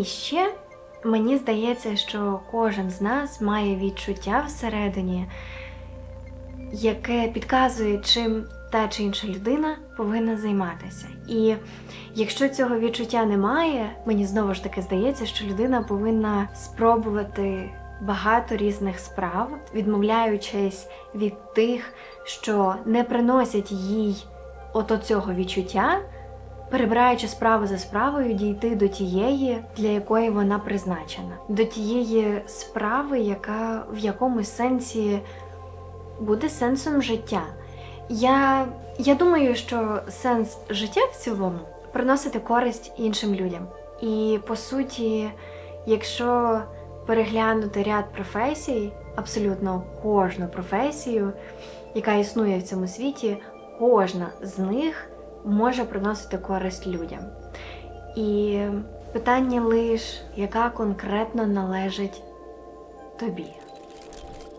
І ще мені здається, що кожен з нас має відчуття всередині, яке підказує, чим та чи інша людина повинна займатися. І якщо цього відчуття немає, мені знову ж таки здається, що людина повинна спробувати багато різних справ, відмовляючись від тих, що не приносять їй ото цього відчуття, перебираючи справу за справою, дійти до тієї, для якої вона призначена, до тієї справи, яка в якомусь сенсі буде сенсом життя. Я, я думаю, що сенс життя в цілому приносити користь іншим людям. І по суті, якщо переглянути ряд професій, абсолютно кожну професію, яка існує в цьому світі, кожна з них може приносити користь людям. І питання лише, яка конкретно належить тобі.